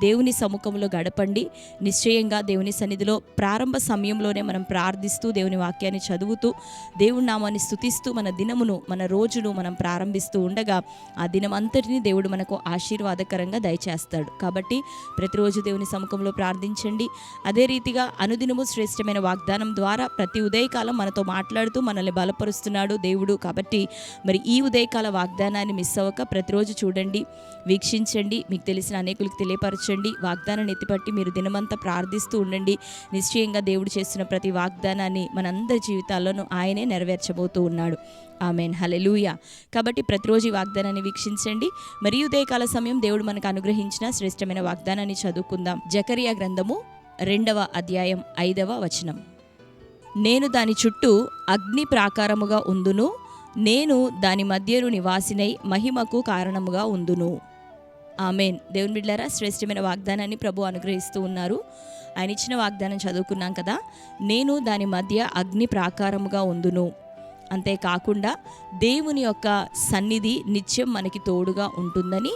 దేవుని సముఖంలో గడపండి. నిశ్చయంగా దేవుని సన్నిధిలో ప్రారంభ సమయంలోనే మనం ప్రార్థిస్తూ దేవుని వాక్యాన్ని చదువుతూ దేవుని నామాన్ని స్తుతిస్తూ మన దినమును మన రోజును మనం ప్రారంభిస్తూ ఉండగా ఆ దినం అంతటిని దేవుడు మనకు ఆశీర్వాదకరంగా దయచేస్తాడు. కాబట్టి ప్రతిరోజు దేవుని సముఖంలో ప్రార్థించండి. అదే రీతిగా అనుదినము శ్రేష్టమైన వాగ్దానం ద్వారా ప్రతి ఉదయకాలం మనతో మాట్లాడుతూ మనల్ని బలపరుస్తున్నాడు దేవుడు. కాబట్టి మరి ఈ ఉదయకాల వాగ్దానాన్ని మిస్ అవ్వక ప్రతిరోజు చూడండి వీక్షించండి. మీకు తెలిసిన అనేకులకు తెలియపరచండి. వాగ్దానాన్ని ఎత్తిపట్టి మీరు దినమంతా ప్రార్థిస్తూ ఉండండి. నిశ్చయంగా దేవుడు చేస్తున్న ప్రతి వాగ్దానాన్ని మనందరి జీవితాల్లోనూ ఆయనే నెరవేర్చబోతూ ఉన్నాడు. ఆమెన్. హలెలూయ కాబట్టి ప్రతిరోజు ఈ వాగ్దానాన్ని వీక్షించండి. మరియు ఉదయకాల సమయం దేవుడు మనకు అనుగ్రహించిన శ్రేష్టమైన వాగ్దానాన్ని చదువుకుందాం. జకరియా గ్రంథము రెండవ అధ్యాయం ఐదవ వచనం. నేను దాని చుట్టూ అగ్ని ప్రాకారముగా ఉందును. నేను దాని మధ్యను నివాసినై మహిమకు కారణముగా ఉందును. ఆమెన్. దేవుని బిడ్డారా శ్రేష్టమైన వాగ్దానాన్ని ప్రభు అనుగ్రహిస్తూ ఉన్నారు. ఆయన ఇచ్చిన వాగ్దానం చదువుకున్నాం కదా నేను దాని మధ్య అగ్ని ప్రాకారముగా ఉందును. అంతేకాకుండా దేవుని యొక్క సన్నిధి నిత్యం మనకి తోడుగా ఉంటుందని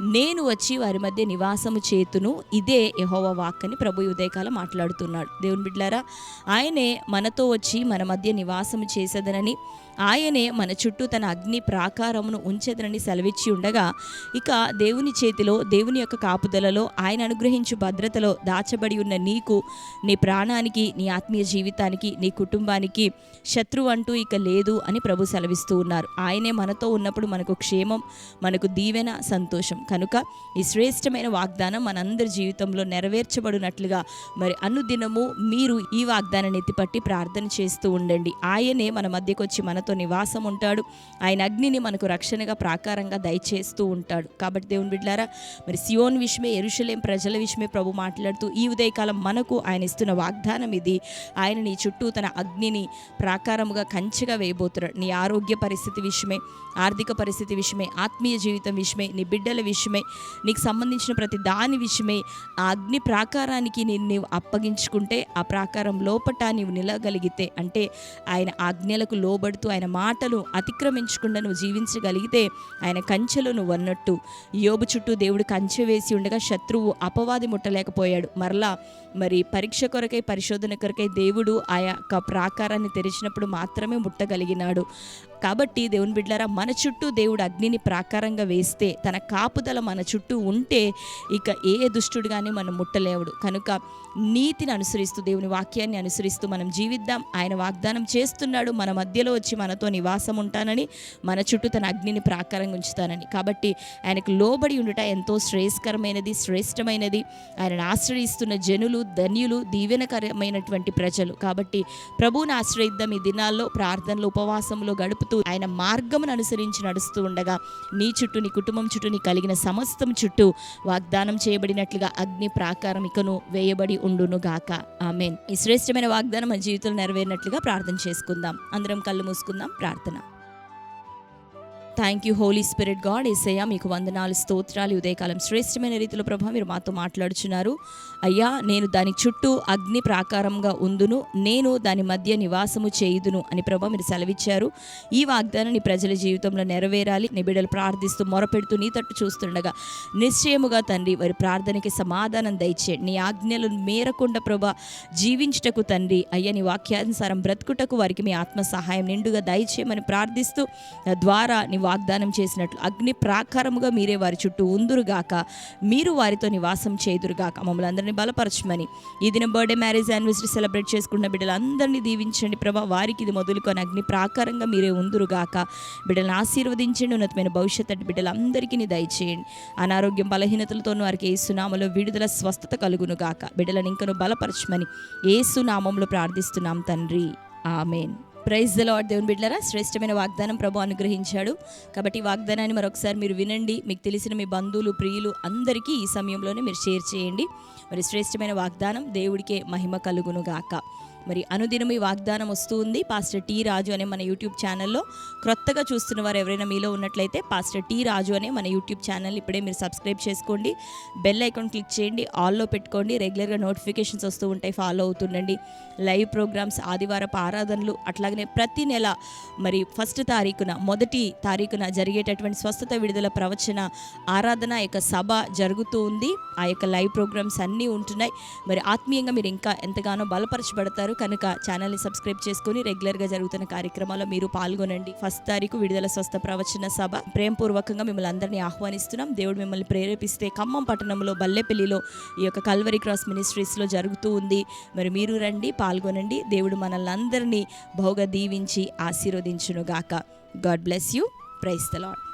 నేను వచ్చి వారి మధ్య నివాసము చేతును ఇదే యహోవ వాక్ అని ప్రభు ఉదయకాలం మాట్లాడుతున్నాడు. దేవుని బిడ్లారా ఆయనే మనతో వచ్చి మన మధ్య నివాసము చేసేదనని ఆయనే మన చుట్టూ తన అగ్ని ప్రాకారమును ఉంచేదనని సెలవిచ్చి ఉండగా ఇక దేవుని చేతిలో దేవుని యొక్క కాపుదలలో ఆయన అనుగ్రహించు భద్రతలో దాచబడి ఉన్న నీకు నీ ప్రాణానికి నీ ఆత్మీయ జీవితానికి నీ కుటుంబానికి శత్రువు అంటూ ఇక లేదు అని ప్రభు సెలవిస్తూ ఉన్నారు. ఆయనే మనతో ఉన్నప్పుడు మనకు క్షేమం మనకు దీవెన సంతోషం. కనుక ఈ శ్రేష్టమైన వాగ్దానం మనందరి జీవితంలో నెరవేర్చబడినట్లుగా మరి అనుదినము మీరు ఈ వాగ్దానాన్ని ఎత్తిపట్టి ప్రార్థన చేస్తూ ఉండండి. ఆయనే మన మధ్యకొచ్చి మనతో మనతో నివాసం ఉంటాడు. ఆయన అగ్నిని మనకు రక్షణగా ప్రాకారంగా దయచేస్తూ ఉంటాడు. కాబట్టి దేవుని బిడ్డారా మరి సియోన్ విషయమే ఎరుషలేం ప్రజల విషయమే ప్రభు మాట్లాడుతూ ఈ ఉదయకాలం మనకు ఆయన ఇస్తున్న వాగ్దానం ఇది. ఆయన నీ చుట్టూ తన అగ్నిని ప్రాకారముగా కంచెగా వేయబోతున్నాడు. నీ ఆరోగ్య పరిస్థితి విషయమే ఆర్థిక పరిస్థితి విషయమే ఆత్మీయ జీవితం విషయమే నీ బిడ్డల విషయమే నీకు సంబంధించిన ప్రతి దాని విషయమే ఆ అగ్ని ప్రాకారానికి నేను నీవు అప్పగించుకుంటే ఆ ప్రాకారం లోపట నీవు నిలగలిగితే అంటే ఆయన ఆజ్ఞలకు లోబడుతూ ఆయన ఆయన మాటలు అతిక్రమించకుండా నువ్వు జీవించగలిగితే ఆయన కంచెలో నువ్వు అన్నట్టు. యోబు చుట్టూ దేవుడు కంచె వేసి ఉండగా శత్రువు అపవాది ముట్టలేకపోయాడు. మరలా మరి పరీక్ష కొరకై పరిశోధన కొరకై దేవుడు ఆ యొక్క ప్రాకారాన్ని తెరిచినప్పుడు మాత్రమే ముట్టగలిగినాడు. కాబట్టి దేవుని బిడ్డలారా మన చుట్టూ దేవుడు అగ్నిని ప్రాకారంగా వేస్తే తన కాపుదల మన చుట్టూ ఉంటే ఇక ఏ దుష్టుడు కానీ మనం ముట్టలేవుడు. కనుక నీతిని అనుసరిస్తూ దేవుని వాక్యాన్ని అనుసరిస్తూ మనం జీవిద్దాం. ఆయన వాగ్దానం చేస్తున్నాడు. మన మధ్యలో వచ్చి మనతో నివాసం ఉంటానని మన చుట్టూ తన అగ్నిని ప్రాకారంగా ఉంచుతానని. కాబట్టి ఆయనకు లోబడి ఉండుట ఎంతో శ్రేయస్కరమైనది శ్రేష్టమైనది. ఆయనను ఆశ్రయిస్తున్న జనులు ధన్యులు దీవెనకరమైనటువంటి ప్రజలు. కాబట్టి ప్రభువుని ఆశ్రయిద్దాం ఈ దినాల్లో ప్రార్థనలు ఉపవాసంలో గడుపు గడుపుతూ ఆయన మార్గమును అనుసరించి నడుస్తూ ఉండగా నీ చుట్టూ నీ కుటుంబం చుట్టూ నీ కలిగిన సమస్తం చుట్టూ వాగ్దానం చేయబడినట్లుగా అగ్ని ప్రాకారం ఇకను వేయబడి ఉండును గాక. ఆమెన్. ఈ శ్రేష్టమైన వాగ్దానం మన జీవితంలో నెరవేరినట్లుగా ప్రార్థన చేసుకుందాం. అందరం కళ్ళు మూసుకుందాం ప్రార్థన. Thank you Holy Spirit God Yesayya మీకు వందనాలు స్తోత్రాలు ఉదయకాలం శ్రేష్టమైన రీతిలో ప్రభా మీరు మాతో మాట్లాడుచున్నారు. అయ్యా నేను దాని చుట్టూ అగ్ని ప్రాకారంగా ఉందును నేను దాని మధ్య నివాసము చేయుదును అని ప్రభా మీరు సెలవిచ్చారు. ఈ వాగ్దానం నీ ప్రజల జీవితంలో నెరవేరాలి నీ బిడ్డలు ప్రార్థిస్తూ మొరపెడుతూ నీ తట్టు చూస్తుండగా నిశ్చయముగా తండ్రి వారి ప్రార్థనకి సమాధానం దయచేయండి నీ ఆజ్ఞలను మేరకుండా ప్రభా జీవించుటకు తండ్రి అయ్యా నీ వాక్యానుసారం బ్రతుకుటకు వారికి మీ ఆత్మ సహాయం నిండుగా దయచేయమని ప్రార్థిస్తూ ద్వారా నీ వాగ్దానం చేసినట్లు అగ్ని ప్రాకారముగా మీరే వారి చుట్టూ ఉందురుగాక మీరు వారితో నివాసం చేదురుగాక మమ్మల్ని అందరినీ బలపరచమని. ఈ దిన బర్త్డే మ్యారేజ్ యానివర్సరీ సెలబ్రేట్ చేసుకున్న బిడ్డలందరినీ దీవించండి. ప్రభా వారికి ఇది మొదలుకొని అగ్ని ప్రాకారంగా మీరే ఉందురుగాక. బిడ్డలను ఆశీర్వదించండి. ఉన్నతమైన భవిష్యత్తు అటు బిడ్డలందరికీ దయచేయండి అనారోగ్యం బలహీనతలతోనూ వారికి ఏ సునామలో విడుదల స్వస్థత కలుగును గాక బిడ్డలను ఇంకను బలపరచమని ఏ సునామంలో ప్రార్థిస్తున్నాం తండ్రి. ఆమెన్. ప్రైజ్ లాడ్ దేవుని బిడ్డరా శ్రేష్టమైన వాగ్దానం ప్రభు అనుగ్రహించాడు. కాబట్టి వాగ్దానాన్ని మరొకసారి మీరు వినండి. మీకు తెలిసిన మీ బంధువులు ప్రియులు అందరికీ ఈ సమయంలోనే మీరు షేర్ చేయండి. మరి శ్రేష్టమైన వాగ్దానం దేవుడికే మహిమ కలుగును గాక మరి అనుదినం ఈ వాగ్దానం వస్తూ ఉంది. పాస్టర్ టీ రాజు అనే మన యూట్యూబ్ ఛానల్లో క్రొత్తగా చూస్తున్న వారు ఎవరైనా మీలో ఉన్నట్లయితే పాస్టర్ టీ రాజు అనే మన యూట్యూబ్ ఛానల్ ఇప్పుడే మీరు సబ్స్క్రైబ్ చేసుకోండి. బెల్ ఐకాన్ క్లిక్ చేయండి. ఆల్లో పెట్టుకోండి. రెగ్యులర్గా నోటిఫికేషన్స్ వస్తూ ఉంటాయి. ఫాలో అవుతుండండి. లైవ్ ప్రోగ్రామ్స్ ఆదివారపు ఆరాధనలు అట్లాగనే ప్రతి నెల మరి ఫస్ట్ తారీఖున మొదటి తారీఖున జరిగేటటువంటి స్వస్థత విడుదల ప్రవచన ఆరాధన యొక్క సభ జరుగుతూ ఉంది. ఆ యొక్క లైవ్ ప్రోగ్రామ్స్ అన్నీ ఉంటున్నాయి. మరి ఆత్మీయంగా మీరు ఇంకా ఎంతగానో బలపరచబడతారు. కనుక ఛానల్ని సబ్స్క్రైబ్ చేసుకుని రెగ్యులర్గా జరుగుతున్న కార్యక్రమాల్లో మీరు పాల్గొనండి. ఫస్ట్ తారీఖు విడుదల స్వస్థ ప్రవచన సభ. ప్రేమపూర్వకంగా మిమ్మల్ని అందరినీ ఆహ్వానిస్తున్నాం. దేవుడు మిమ్మల్ని ప్రేరేపిస్తే ఖమ్మం పట్టణంలో బల్లెపల్లిలో ఈ యొక్క కల్వరి క్రాస్ మినిస్ట్రీస్లో జరుగుతూ ఉంది. మరి మీరు రండి పాల్గొనండి. దేవుడు మనల్ని అందరినీ బహుగా దీవించి ఆశీర్వదించునుగాక. God bless you. Praise the Lord